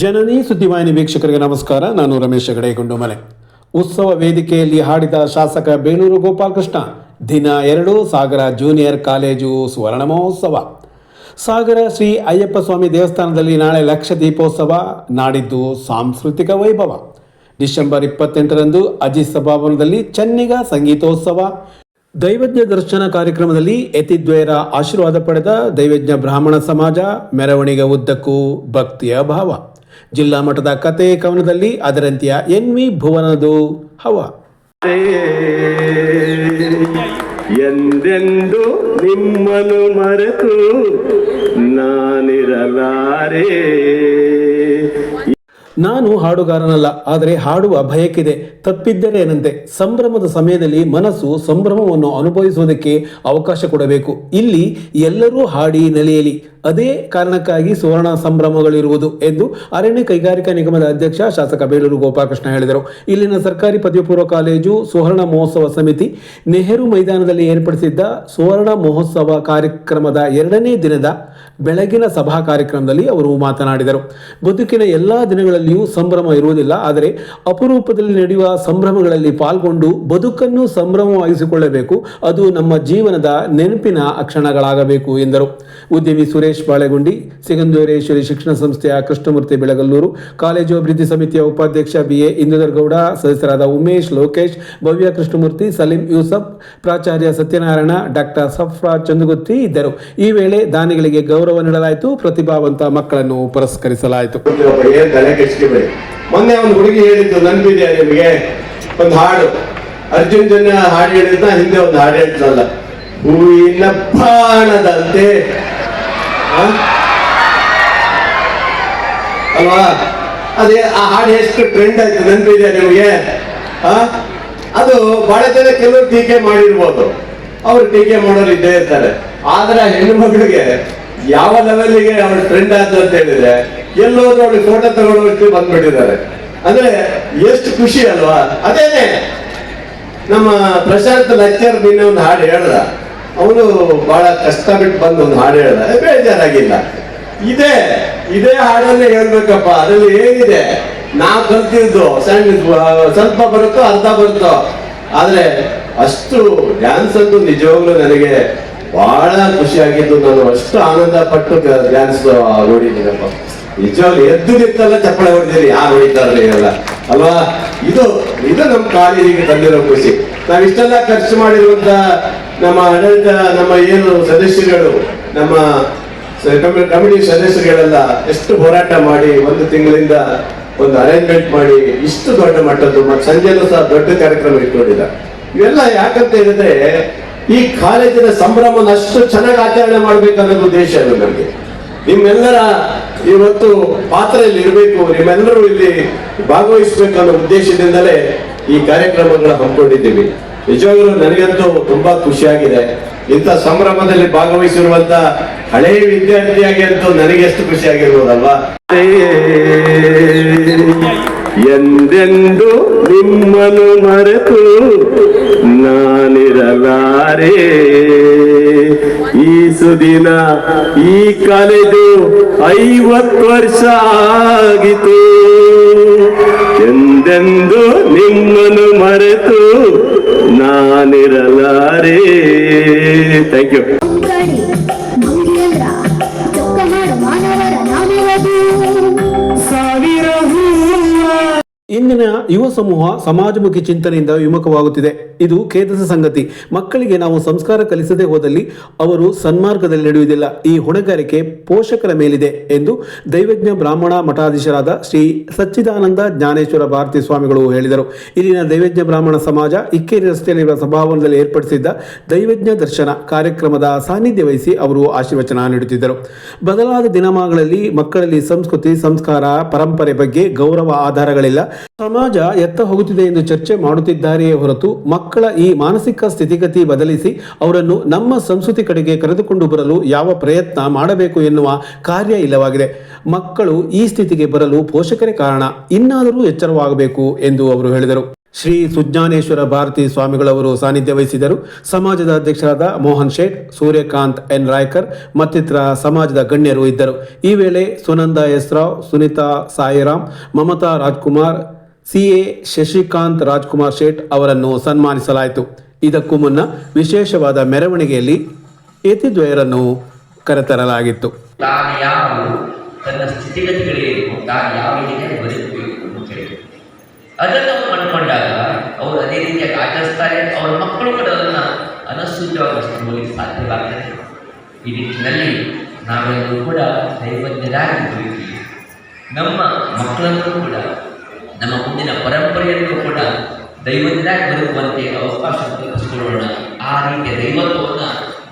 ಜನನಿ ಸುದ್ದಿವಾಹಿನಿ ವೀಕ್ಷಕರಿಗೆ ನಮಸ್ಕಾರ. ನಾನು ರಮೇಶ್ ಹೆಗಡೆ ಗುಂಡುಮಲೆ ಉತ್ಸವ ವೇದಿಕೆಯಲ್ಲಿ ಹಾಡಿದ ಶಾಸಕ ಬೇಲೂರು ಗೋಪಾಲಕೃಷ್ಣ, ದಿನ ಎರಡು ಸಾಗರ ಜೂನಿಯರ್ ಕಾಲೇಜು ಸುವರ್ಣ ಮಹೋತ್ಸವ. ಸಾಗರ ಶ್ರೀ ಅಯ್ಯಪ್ಪ ಸ್ವಾಮಿ ದೇವಸ್ಥಾನದಲ್ಲಿ ನಾಳೆ ಲಕ್ಷ ದೀಪೋತ್ಸವ, ನಾಡಿದ್ದು ಸಾಂಸ್ಕೃತಿಕ ವೈಭವ. ಡಿಸೆಂಬರ್ ಇಪ್ಪತ್ತೆಂಟರಂದು ಅಜಿತ್ ಸಭಾಭವನದಲ್ಲಿ ಚೆನ್ನಿಗ ಸಂಗೀತೋತ್ಸವ. ದೈವಜ್ಞ ದರ್ಶನ ಕಾರ್ಯಕ್ರಮದಲ್ಲಿ ಯತಿದ್ವೈರ ಆಶೀರ್ವಾದ ಪಡೆದ ದೈವಜ್ಞ ಬ್ರಾಹ್ಮಣ ಸಮಾಜ, ಮೆರವಣಿಗೆ ಉದ್ದಕ್ಕೂ ಭಕ್ತಿಯ ಭಾವ. ಜಿಲ್ಲಾ ಮಟ್ಟದ ಕತೆ ಕವನದಲ್ಲಿ ಅದರಂತೆಯ ಎನ್ ವಿ ಭುವನದು ಹವ. ಎಂದೆಂದು ನಿಮ್ಮನು ಮರೆತು ನಾನಿರಲಾರೆ. ನಾನು ಹಾಡುಗಾರನಲ್ಲ ಆದರೆ ಹಾಡುವ ಭಯಕ್ಕಿದೆ. ತಪ್ಪಿದ್ದರೆ ಏನಂತೆ ಸಂಭ್ರಮದ ಸಮಯದಲ್ಲಿ ಮನಸ್ಸು ಸಂಭ್ರಮವನ್ನು ಅನುಭವಿಸುವುದಕ್ಕೆ ಅವಕಾಶ ಕೊಡಬೇಕು. ಇಲ್ಲಿ ಎಲ್ಲರೂ ಹಾಡಿ ನಲಿಯಲಿ. ಅದೇ ಕಾರಣಕ್ಕಾಗಿ ಸುವರ್ಣ ಸಂಭ್ರಮಗಳಿರುವುದು ಎಂದು ಅರಣ್ಯ ಕೈಗಾರಿಕಾ ನಿಗಮದ ಅಧ್ಯಕ್ಷ ಶಾಸಕ ಬೇಲೂರು ಗೋಪಾಲಕೃಷ್ಣ ಹೇಳಿದರು. ಇಲ್ಲಿನ ಸರ್ಕಾರಿ ಪದವಿ ಪೂರ್ವ ಕಾಲೇಜು ಸುವರ್ಣ ಮಹೋತ್ಸವ ಸಮಿತಿ ನೆಹರು ಮೈದಾನದಲ್ಲಿ ಏರ್ಪಡಿಸಿದ್ದ ಸುವರ್ಣ ಮಹೋತ್ಸವ ಕಾರ್ಯಕ್ರಮದ ಎರಡನೇ ದಿನದ ಬೆಳಗಿನ ಸಭಾ ಕಾರ್ಯಕ್ರಮದಲ್ಲಿ ಅವರು ಮಾತನಾಡಿದರು. ಬದುಕಿನ ಎಲ್ಲಾ ದಿನಗಳಲ್ಲಿಯೂ ಸಂಭ್ರಮ ಇರುವುದಿಲ್ಲ. ಆದರೆ ಅಪರೂಪದಲ್ಲಿ ನಡೆಯುವ ಸಂಭ್ರಮಗಳಲ್ಲಿ ಪಾಲ್ಗೊಂಡು ಬದುಕನ್ನು ಸಂಭ್ರಮವಾಗಿಸಿಕೊಳ್ಳಬೇಕು. ಅದು ನಮ್ಮ ಜೀವನದ ನೆನಪಿನ ಅಕ್ಷಣಗಳಾಗಬೇಕು ಎಂದರು. ಉದ್ಯಮಿ ಸುರೇಶ್ ಬಾಳೆಗುಂಡಿ ಸಿಗಂಧೂರೇಶ್ವರಿ ಶಿಕ್ಷಣ ಸಂಸ್ಥೆಯ ಕೃಷ್ಣಮೂರ್ತಿ ಬೆಳಗಲ್ಲೂರು, ಕಾಲೇಜು ಅಭಿವೃದ್ಧಿ ಸಮಿತಿಯ ಉಪಾಧ್ಯಕ್ಷ ಬಿಎ ಎ ಇಂದುದರ್ಗೌಡ ಸದಸ್ಯರಾದ ಉಮೇಶ್, ಲೋಕೇಶ್, ಭವ್ಯ ಕೃಷ್ಣಮೂರ್ತಿ ಸಲೀಂ ಯೂಸಫ್, ಪ್ರಾಚಾರ್ಯ ಸತ್ಯನಾರಾಯಣ, ಡಾಕ್ಟರ್ ಸಫ್ರಾ ಚಂದುಗುತ್ತಿ ಇದ್ದರು. ಈ ವೇಳೆ ದಾನಿಗಳಿಗೆ ಗೌರವ ನೀಡಲಾಯಿತು. ಪ್ರತಿಭಾವಂತ ಮಕ್ಕಳನ್ನು ಪುರಸ್ಕರಿಸಲಾಯಿತು. ಮೊನ್ನೆ ಒಂದು ಹುಡುಗಿ ಹೇಳಿದ್ದು ನೆನಪಿದೆ ನಿಮಗೆ? ಒಂದು ಹಾಡು. ಅರ್ಜುನ್ ಜನ್ಯ ಹಾಡು ಹೇಳಿದ್ದ ಹಿಂದೆ ಒಂದು ಹಾಡು ಹೇಳ್ತಲ್ಲ ಹೂವಿನ ಆ? ಅಲ್ವಾ? ಅದೇ, ಆ ಹಾಡು ಎಷ್ಟು ಟ್ರೆಂಡ್ ಆಯ್ತು ನೆನಪಿದೆ ನಿಮಗೆ? ಅದು ಬಹಳ ಜನ ಕೆಲವರು ಟೀಕೆ ಮಾಡಿರ್ಬೋದು. ಅವ್ರು ಟೀಕೆ ಮಾಡೋರು ಇದ್ದೇ ಇರ್ತಾರೆ. ಆದ್ರೆ ಹೆಣ್ಣು ಮಗಳಿಗೆ ಯಾವ ಲೆವೆಲ್ಗೆ ಅವ್ರು ಟ್ರೆಂಡ್ ಆಯ್ತು ಅಂತ ಹೇಳಿದ್ರೆ, ಎಲ್ಲೋದ್ರು ನೋಡಿ ಫೋಟೋ ತಗೊಳ್ಳೋಕೆ ಬಂದ್ಬಿಟ್ಟಿದ್ದಾರೆ. ಅಂದ್ರೆ ಎಷ್ಟು ಖುಷಿ ಅಲ್ವಾ? ಅದೇನೆ, ನಮ್ಮ ಪ್ರಶಾಂತ್ ಲೆಕ್ಚರ್ ನಿನ್ನೆ ಒಂದು ಹಾಡು ಹೇಳ್ದ. ಅವನು ಬಹಳ ಕಷ್ಟ ಬಿಟ್ಟು ಬಂದು ಒಂದು ಹಾಡು ಹೇಳ್ದ. ಬೇಜಾರಾಗಿಲ್ಲ. ಇದೆ, ಇದೇ ಹಾಡನ್ನೇ ಹೇಳ್ಬೇಕಪ್ಪ. ಅದ್ರಲ್ಲಿ ಏನಿದೆ? ನಾವು ಕಲ್ತಿದ್ದು ಸಣ್ಣ, ಸ್ವಲ್ಪ ಬರುತ್ತೋ ಅರ್ಧ ಬರುತ್ತೋ. ಆದ್ರೆ ಅಷ್ಟು ಡ್ಯಾನ್ಸ್ ಅಂತೂ ನಿಜವಾಗ್ಲೂ ನನಗೆ ಬಹಳ ಖುಷಿಯಾಗಿದ್ದು ನಾನು ಅಷ್ಟು ಆನಂದ ಪಟ್ಟು ಡ್ಯಾನ್ಸ್ ನೋಡಿದ್ದೀನಪ್ಪ. ನಿಜವಾಗ್ಲು ಎದ್ದು ನಿಂತಲ್ಲ ಚಪ್ಪಳೆ ಹೊಡೆದಿರಿ. ಯಾರು ಹೊಡಿತಾರೆ ಎಲ್ಲ. ಅಲ್ವಾ? ಇದು ಇದು ನಮ್ಮ ಕಾಲೇಜಿಗೆ ತಂದಿರೋ ಖುಷಿ. ನಾವ್ ಇಷ್ಟೆಲ್ಲ ಖರ್ಚು ಮಾಡಿರುವಂತ ನಮ್ಮ ಆಡಳಿತ ನಮ್ಮ ಏನು ಸದಸ್ಯರುಗಳು ನಮ್ಮ ಕಮಿಟಿ ಸದಸ್ಯರುಗಳೆಲ್ಲ ಎಷ್ಟು ಹೋರಾಟ ಮಾಡಿ ಒಂದು ತಿಂಗಳಿಂದ ಒಂದು ಅರೇಂಜ್ಮೆಂಟ್ ಮಾಡಿ ಇಷ್ಟು ದೊಡ್ಡ ಮಟ್ಟದ್ದು, ಮತ್ತು ಸಂಜೆನೂ ಸಹ ದೊಡ್ಡ ಕಾರ್ಯಕ್ರಮ ಇಟ್ಕೊಂಡಿಲ್ಲ. ಇವೆಲ್ಲ ಯಾಕಂತ ಹೇಳಿದ್ರೆ, ಈ ಕಾಲೇಜಿನ ಸಂಭ್ರಮನ ಅಷ್ಟು ಚೆನ್ನಾಗಿ ಆಚರಣೆ ಮಾಡಬೇಕನ್ನೋದು ಉದ್ದೇಶ ಅದು ನಮಗೆ. ನಿಮ್ಮೆಲ್ಲರ ಇವತ್ತು ಪಾತ್ರೆಯಲ್ಲಿ ಇರಬೇಕು, ನಿಮ್ಮೆಲ್ಲರೂ ಇಲ್ಲಿ ಭಾಗವಹಿಸಬೇಕು ಅನ್ನೋ ಉದ್ದೇಶದಿಂದಲೇ ಈ ಕಾರ್ಯಕ್ರಮಗಳ ಹಮ್ಮಿಕೊಂಡಿದ್ದೀವಿ. ನಿಜವಾಗ್ಲೂ ನನಗಂತೂ ತುಂಬಾ ಖುಷಿಯಾಗಿದೆ. ಇಂಥ ಸಂಭ್ರಮದಲ್ಲಿ ಭಾಗವಹಿಸಿರುವಂತ ಹಳೆಯ ವಿದ್ಯಾರ್ಥಿಯಾಗಿ ಅಂತೂ ನನಗೆ ಎಷ್ಟು ಖುಷಿಯಾಗಿರ್ಬೋದಲ್ವಾ? ಎಂದೆಂದು ನಿಮ್ಮನ್ನು ಮರೆತು ನಾನಿರಲಾರೆ? ಈ ಸುದಿನ ಈ ಕಲೆದು ಐವತ್ತು ವರ್ಷ ಆಗಿತು ಎಂದೆಂದು ನಿಮ್ಮನ್ನು ಮರೆತು நான் இரலாரே தேங்க்யூ ಇಂದಿನ ಯುವ ಸಮೂಹ ಸಮಾಜಮುಖಿ ಚಿಂತನೆಯಿಂದ ವಿಮುಖವಾಗುತ್ತಿದೆ. ಇದು ಖೇದದ ಸಂಗತಿ. ಮಕ್ಕಳಿಗೆ ನಾವು ಸಂಸ್ಕಾರ ಕಲಿಸದೆ ಹೋದಲ್ಲಿ ಅವರು ಸನ್ಮಾರ್ಗದಲ್ಲಿ ನಡೆಯುವುದಿಲ್ಲ. ಈ ಹೊಣೆಗಾರಿಕೆ ಪೋಷಕರ ಮೇಲಿದೆ ಎಂದು ದೈವಜ್ಞ ಬ್ರಾಹ್ಮಣ ಮಠಾಧೀಶರಾದ ಶ್ರೀ ಸಚ್ಚಿದಾನಂದ ಜ್ಞಾನೇಶ್ವರ ಭಾರತಿ ಸ್ವಾಮಿಗಳು ಹೇಳಿದರು. ಇಲ್ಲಿನ ದೈವಜ್ಞ ಬ್ರಾಹ್ಮಣ ಸಮಾಜ ಇಕ್ಕೇರಿ ರಸ್ತೆಯಲ್ಲಿರುವ ಸಭಾವನದಲ್ಲಿ ಏರ್ಪಡಿಸಿದ್ದ ದೈವಜ್ಞ ದರ್ಶನ ಕಾರ್ಯಕ್ರಮದ ಸಾನ್ನಿಧ್ಯ ವಹಿಸಿ ಅವರು ಆಶೀರ್ವಚನ ನೀಡುತ್ತಿದ್ದರು. ಬದಲಾದ ದಿನಮಾನಗಳಲ್ಲಿ ಮಕ್ಕಳಲ್ಲಿ ಸಂಸ್ಕೃತಿ, ಸಂಸ್ಕಾರ, ಪರಂಪರೆ ಬಗ್ಗೆ ಗೌರವ ಆಧಾರಗಳಿಲ್ಲ. ಸಮಾಜ ಎತ್ತ ಹೋಗುತ್ತಿದೆ ಎಂದು ಚರ್ಚೆ ಮಾಡುತ್ತಿದ್ದಾರೆಯೇ ಹೊರತು ಮಕ್ಕಳ ಈ ಮಾನಸಿಕ ಸ್ಥಿತಿಗತಿ ಬದಲಿಸಿ ಅವರನ್ನು ನಮ್ಮ ಸಂಸ್ಕೃತಿ ಕಡೆಗೆ ಕರೆದುಕೊಂಡು ಬರಲು ಯಾವ ಪ್ರಯತ್ನ ಮಾಡಬೇಕು ಎನ್ನುವ ಕಾರ್ಯ ಇಲ್ಲವಾಗಿದೆ. ಮಕ್ಕಳು ಈ ಸ್ಥಿತಿಗೆ ಬರಲು ಪೋಷಕರೇ ಕಾರಣ. ಇನ್ನಾದರೂ ಎಚ್ಚರವಾಗಬೇಕು ಎಂದು ಅವರು ಹೇಳಿದರು. ಶ್ರೀ ಸುಜ್ಞಾನೇಶ್ವರ ಭಾರತಿ ಸ್ವಾಮಿಗಳವರು ಸಾನ್ನಿಧ್ಯ ವಹಿಸಿದರು. ಸಮಾಜದ ಅಧ್ಯಕ್ಷರಾದ ಮೋಹನ್ ಶೇಟ್, ಸೂರ್ಯಕಾಂತ್ ಎನ್ ರಾಯ್ಕರ್ ಮತ್ತಿತರ ಸಮಾಜದ ಗಣ್ಯರು ಇದ್ದರು. ಈ ವೇಳೆ ಸುನಂದ ಎಸ್ ರಾವ್, ಸುನಿತಾ ಸಾಯಿರಾಮ್, ಮಮತಾ ರಾಜ್ಕುಮಾರ್ ಸಿಎ ಶಶಿಕಾಂತ್ ರಾಜ್ಕುಮಾರ್ ಶೇಟ್ ಅವರನ್ನು ಸನ್ಮಾನಿಸಲಾಯಿತು. ಇದಕ್ಕೂ ಮುನ್ನ ವಿಶೇಷವಾದ ಮೆರವಣಿಗೆಯಲ್ಲಿ ಯತಿದ್ವಯರನ್ನು ಕರೆತರಲಾಗಿತ್ತು ತಾನು ಯಾವ ತನ್ನ ಸ್ಥಿತಿಗತಿಗಳೇನು ತಾನು ಯಾವ ರೀತಿಯಾಗಿ ಬದುಕಬೇಕು ಅಂತ ಹೇಳಿ ಅದನ್ನು ಅವರು ಮಾಡಿಕೊಂಡಾಗ ಅವರು ಅದೇ ರೀತಿಯಾಗಿ ಆಚರಿಸ್ತಾರೆ ಅವರ ಮಕ್ಕಳು ಕೂಡ ಅದನ್ನು ಅನಸೂಚವಾಗಿ ಸಾಧ್ಯವಾಗ್ತದೆ. ಈ ನಿಟ್ಟಿನಲ್ಲಿ ನಾವೆಲ್ಲರೂ ಕೂಡ ದೈವಜ್ಞರಾಗಿ ಹೋಗಿ ನಮ್ಮ ಮಕ್ಕಳನ್ನು ಕೂಡ, ನಮ್ಮ ಮುಂದಿನ ಪರಂಪರೆಯನ್ನು ಕೂಡ ದೈವಜ್ಞರಾಗಿ ಬರುವಂತೆ ಅವಕಾಶ ಕಲ್ಪಿಸಿಕೊಳ್ಳೋಣ. ಆ ರೀತಿಯ ದೈವತ್ವವನ್ನು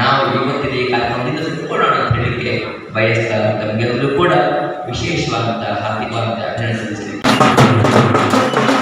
ನಾವು ಇವತ್ತಿನ ಈ ಕಾರ್ಯಕ್ರಮದಿಂದ ತಿಳ್ಕೊಳ್ಳೋಣ ಅಂತ ಹೇಳಿಕೆ ಬಯಸ್ತಾ ತಮಗೆಲ್ಲರೂ ಕೂಡ ವಿಶೇಷವಾದಂತಹ ಹಾರ್ದಿಕವಾದಂತಹ ಅಭಿನಂದನೆ フフフフ。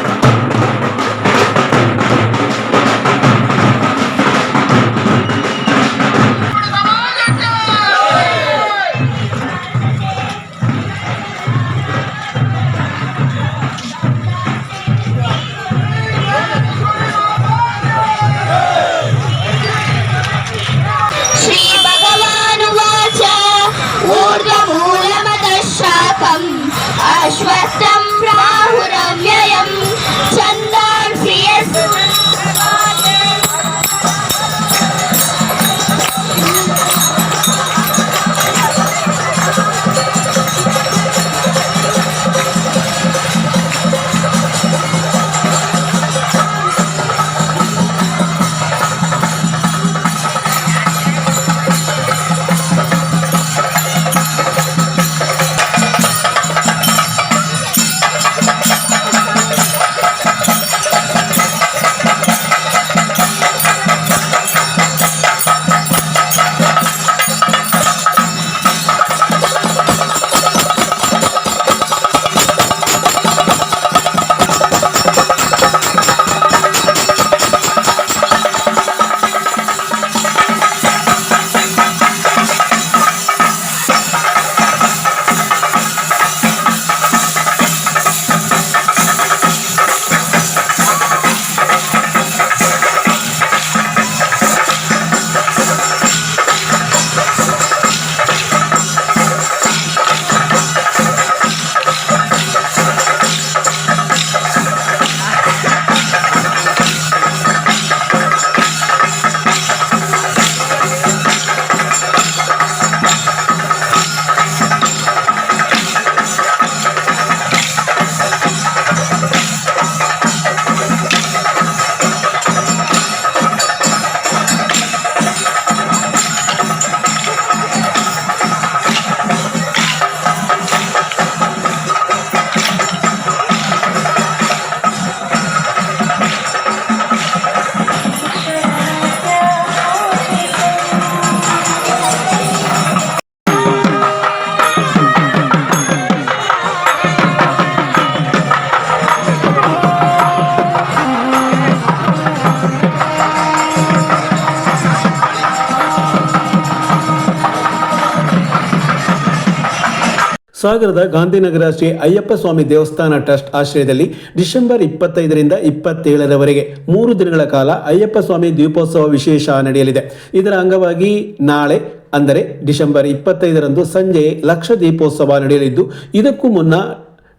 ಸಾಗರದ ಗಾಂಧಿನಗರ ಶ್ರೀ ಅಯ್ಯಪ್ಪ ಸ್ವಾಮಿ ದೇವಸ್ಥಾನ ಟ್ರಸ್ಟ್ ಆಶ್ರಯದಲ್ಲಿ ಡಿಸೆಂಬರ್ ಇಪ್ಪತ್ತೈದರಿಂದ ಇಪ್ಪತ್ತೇಳರವರೆಗೆ ಮೂರು ದಿನಗಳ ಕಾಲ ಅಯ್ಯಪ್ಪ ಸ್ವಾಮಿ ದೀಪೋತ್ಸವ ವಿಶೇಷ ನಡೆಯಲಿದೆ. ಇದರ ಅಂಗವಾಗಿ ನಾಳೆ, ಅಂದರೆ ಡಿಸೆಂಬರ್ ಇಪ್ಪತ್ತೈದರಂದು ಸಂಜೆ ಲಕ್ಷ ದೀಪೋತ್ಸವ ನಡೆಯಲಿದ್ದು, ಇದಕ್ಕೂ ಮುನ್ನ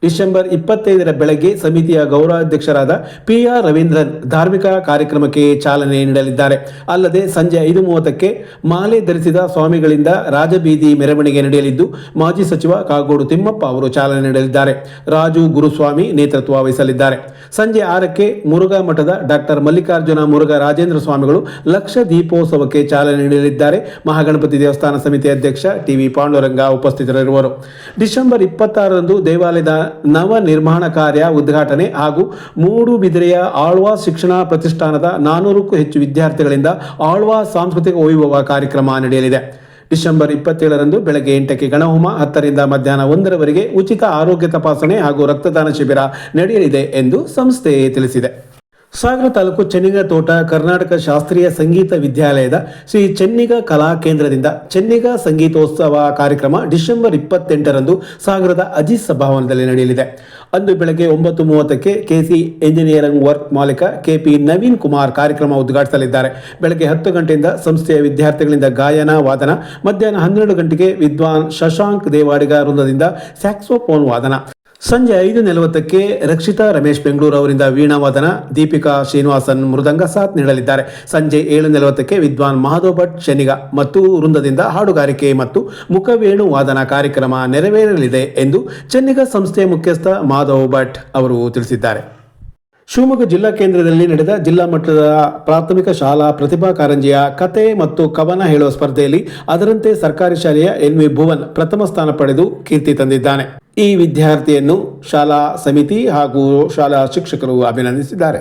ಡಿಸೆಂಬರ್ ಇಪ್ಪತ್ತೈದರ ಬೆಳಗ್ಗೆ ಸಮಿತಿಯ ಗೌರವಾಧ್ಯಕ್ಷರಾದ ಪಿ ಆರ್ ರವೀಂದ್ರನ್ ಧಾರ್ಮಿಕ ಕಾರ್ಯಕ್ರಮಕ್ಕೆ ಚಾಲನೆ ನೀಡಲಿದ್ದಾರೆ. ಅಲ್ಲದೆ ಸಂಜೆ ಐದು ಮೂವತ್ತಕ್ಕೆ ಮಾಲೆ ಧರಿಸಿದ ಸ್ವಾಮಿಗಳಿಂದ ರಾಜಬೀದಿ ಮೆರವಣಿಗೆ ನಡೆಯಲಿದ್ದು, ಮಾಜಿ ಸಚಿವ ಕಾಗೋಡು ತಿಮ್ಮಪ್ಪ ಅವರು ಚಾಲನೆ ನೀಡಲಿದ್ದಾರೆ. ರಾಜು ಗುರುಸ್ವಾಮಿ ನೇತೃತ್ವ ವಹಿಸಲಿದ್ದಾರೆ. ಸಂಜೆ ಆರಕ್ಕೆ ಮುರುಘಾ ಮಠದ ಡಾಕ್ಟರ್ ಮಲ್ಲಿಕಾರ್ಜುನ ಮುರುಘಾ ರಾಜೇಂದ್ರ ಸ್ವಾಮಿಗಳು ಲಕ್ಷ ದೀಪೋತ್ಸವಕ್ಕೆ ಚಾಲನೆ ನೀಡಲಿದ್ದಾರೆ. ಮಹಾಗಣಪತಿ ದೇವಸ್ಥಾನ ಸಮಿತಿ ಅಧ್ಯಕ್ಷ ಟಿವಿ ಪಾಂಡುರಂಗ ಉಪಸ್ಥಿತರಿರುವರು. ಡಿಸೆಂಬರ್ ಇಪ್ಪತ್ತಾರರಂದು ದೇವಾಲಯದ ನವ ನಿರ್ಮಾಣ ಕಾರ್ಯ ಉದ್ಘಾಟನೆ ಹಾಗೂ ಮೂಡುಬಿದಿರೆಯ ಆಳ್ವಾ ಶಿಕ್ಷಣ ಪ್ರತಿಷ್ಠಾನದ ನಾನೂರಕ್ಕೂ ಹೆಚ್ಚು ವಿದ್ಯಾರ್ಥಿಗಳಿಂದ ಆಳ್ವಾ ಸಾಂಸ್ಕೃತಿಕ ವೈಭವ ಕಾರ್ಯಕ್ರಮ ನಡೆಯಲಿದೆ. ಡಿಸೆಂಬರ್ ಇಪ್ಪತ್ತೇಳರಂದು ಬೆಳಗ್ಗೆ ಎಂಟಕ್ಕೆ ಗಣಹೋಮ, ಹತ್ತರಿಂದ ಮಧ್ಯಾಹ್ನ ಒಂದರವರೆಗೆ ಉಚಿತ ಆರೋಗ್ಯ ತಪಾಸಣೆ ಹಾಗೂ ರಕ್ತದಾನ ಶಿಬಿರ ನಡೆಯಲಿದೆ ಎಂದು ಸಂಸ್ಥೆ ತಿಳಿಸಿದೆ. ಸಾಗರ ತಾಲೂಕು ಚೆನ್ನಿಗ ತೋಟ ಕರ್ನಾಟಕ ಶಾಸ್ತ್ರೀಯ ಸಂಗೀತ ವಿದ್ಯಾಲಯದ ಶ್ರೀ ಚೆನ್ನಿಗ ಕಲಾ ಕೇಂದ್ರದಿಂದ ಚೆನ್ನಿಗ ಸಂಗೀತೋತ್ಸವ ಕಾರ್ಯಕ್ರಮ ಡಿಸೆಂಬರ್ ಇಪ್ಪತ್ತೆಂಟರಂದು ಸಾಗರದ ಅಜಿತ್ ಸಭಾವನದಲ್ಲಿ ನಡೆಯಲಿದೆ. ಅಂದು ಬೆಳಗ್ಗೆ ಒಂಬತ್ತು ಮೂವತ್ತಕ್ಕೆ ಕೆಸಿ ಎಂಜಿನಿಯರಿಂಗ್ ವರ್ಕ್ ಮಾಲೀಕ ಕೆಪಿ ನವೀನ್ ಕುಮಾರ್ ಕಾರ್ಯಕ್ರಮ ಉದ್ಘಾಟಿಸಲಿದ್ದಾರೆ. ಬೆಳಗ್ಗೆ ಹತ್ತು ಗಂಟೆಯಿಂದ ಸಂಸ್ಥೆಯ ವಿದ್ಯಾರ್ಥಿಗಳಿಂದ ಗಾಯನ, ವಾದನ, ಮಧ್ಯಾಹ್ನ ಹನ್ನೆರಡು ಗಂಟೆಗೆ ವಿದ್ವಾನ್ ಶಶಾಂಕ್ ದೇವಾಡಿಗ ವೃಂದದಿಂದ ಸ್ಯಾಕ್ಸೋಫೋನ್ ವಾದನ. ಸಂಜೆ ಐದು ನಲವತ್ತಕ್ಕೆ ರಕ್ಷಿತಾ ರಮೇಶ್ ಬೆಂಗಳೂರು ಅವರಿಂದ ವೀಣಾವಾದನ ದೀಪಿಕಾ ಶ್ರೀನಿವಾಸನ್ ಮೃದಂಗ ಸಾಥ್ ನೀಡಲಿದ್ದಾರೆ. ಸಂಜೆ ಏಳು ನಲವತ್ತಕ್ಕೆ ವಿದ್ವಾನ್ ಮಹಾದೋ ಭಟ್, ಶನಿಗ ಮತ್ತು ವೃಂದದಿಂದ ಹಾಡುಗಾರಿಕೆ ಮತ್ತು ಮುಖವೇಣು ವಾದನ ಕಾರ್ಯಕ್ರಮ ನೆರವೇರಲಿದೆ ಎಂದು ಚೆನ್ನಿಗ ಸಂಸ್ಥೆಯ ಮುಖ್ಯಸ್ಥ ಮಾಧವ್ ಭಟ್ ಅವರು ತಿಳಿಸಿದ್ದಾರೆ. ಶಿವಮೊಗ್ಗ ಜಿಲ್ಲಾ ಕೇಂದ್ರದಲ್ಲಿ ನಡೆದ ಜಿಲ್ಲಾ ಮಟ್ಟದ ಪ್ರಾಥಮಿಕ ಶಾಲಾ ಪ್ರತಿಭಾ ಕಾರಂಜಿಯ ಕತೆ ಮತ್ತು ಕವನ ಹೇಳುವ ಸ್ಪರ್ಧೆಯಲ್ಲಿ ಅದರಂತೆ ಸರ್ಕಾರಿ ಶಾಲೆಯ ಎನ್ ವಿ ಭುವನ್ ಪ್ರಥಮ ಸ್ಥಾನ ಪಡೆದು ಕೀರ್ತಿ ತಂದಿದ್ದಾನೆ. ಈ ವಿದ್ಯಾರ್ಥಿಯನ್ನು ಶಾಲಾ ಸಮಿತಿ ಹಾಗೂ ಶಾಲಾ ಶಿಕ್ಷಕರು ಅಭಿನಂದಿಸಿದ್ದಾರೆ.